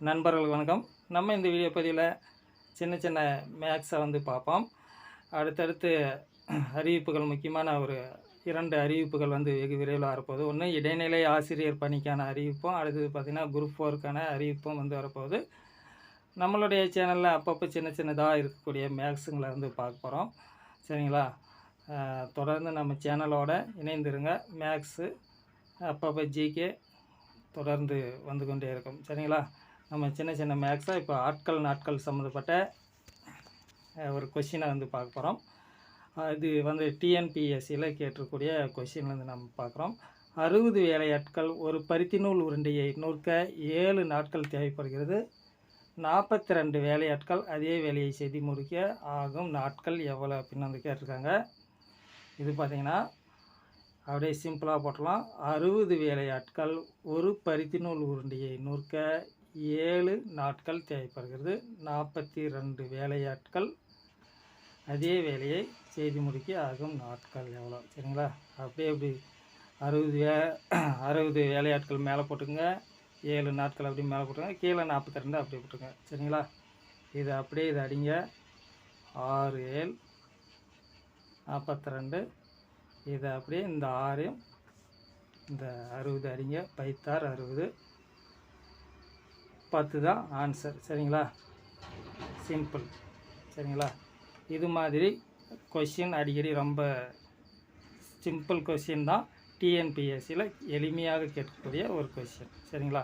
நண்பர்கள் வணக்கம். நம்ம இந்த வீடியோ பதிவில் சின்ன சின்ன மேக்ஸை வந்து பார்ப்போம். அடுத்தடுத்து அறிவிப்புகள் முக்கியமான ஒரு இரண்டு அறிவிப்புகள் வந்து வெகு விரைவில் வரப்போகுது. ஒன்று இடைநிலை ஆசிரியர் பணிக்கான அறிவிப்பும் அடுத்தது பார்த்திங்கன்னா குரூப் ஃபோருக்கான அறிவிப்பும் வந்து வரப்போகுது. நம்மளுடைய சேனலில் அப்பப்போ சின்ன சின்னதாக இருக்கக்கூடிய மேக்ஸுங்களை வந்து பார்க்க போகிறோம் சரிங்களா? தொடர்ந்து நம்ம சேனலோட இணைந்திருங்க. மேக்ஸு அப்பப்போ ஜிகே தொடர்ந்து வந்து கொண்டே இருக்கும். சரிங்களா? நம்ம சின்ன சின்ன மேக்ஸாக இப்போ ஆட்கள் நாட்கள் சம்மந்தப்பட்ட ஒரு கொஷினை வந்து பார்க்க போகிறோம் இது வந்து டிஎன்பிஎஸ்சியில் கேட்டிருக்கூடிய கொஷின் வந்து நம்ம பார்க்குறோம். அறுபது வேலையாட்கள் ஒரு பருத்தி நூல் உருண்டையை நூற்க ஏழு நாட்கள் தேவைப்படுகிறது. நாற்பத்தி ரெண்டு வேலையாட்கள் அதே வேலையை செய்து முடிக்க ஆகும் நாட்கள் எவ்வளோ அப்படின்னு வந்து கேட்டிருக்காங்க. இது பார்த்திங்கன்னா அப்படியே சிம்பிளாக போட்டலாம் அறுபது வேலையாட்கள் ஒரு பருத்தி நூல் உருண்டையை நூற்க ஏழு நாட்கள் தேவைப்படுகிறது. நாற்பத்தி ரெண்டு வேலையாட்கள் அதே வேலையை செய்து முடிக்க ஆகும் நாட்கள் எவ்வளோ சரிங்களா? அப்படியே இப்படி அறுபது வே அறுபது வேலையாட்கள் மேலே போட்டுங்க ஏழு நாட்கள் அப்படி மேலே போட்டுங்க கீழே நாற்பத்தி ரெண்டு அப்படி போட்டுங்க சரிங்களா? இது அப்படியே இது அடிங்க. ஆறு ஏழு நாற்பத்தி ரெண்டு இதை அப்படியே இந்த ஆறையும் இந்த அறுபது அடிங்க. பைத்தார் அறுபது. பத்து தான் ஆன்சர் சரிங்களா? சிம்பிள் சரிங்களா? இது மாதிரி கொஷின் அடிக்கடி ரொம்ப சிம்பிள் கொஷின் தான் டிஎன்பிஎஸ்சியில் எளிமையாக கேட்கக்கூடிய ஒரு கொஷின் சரிங்களா?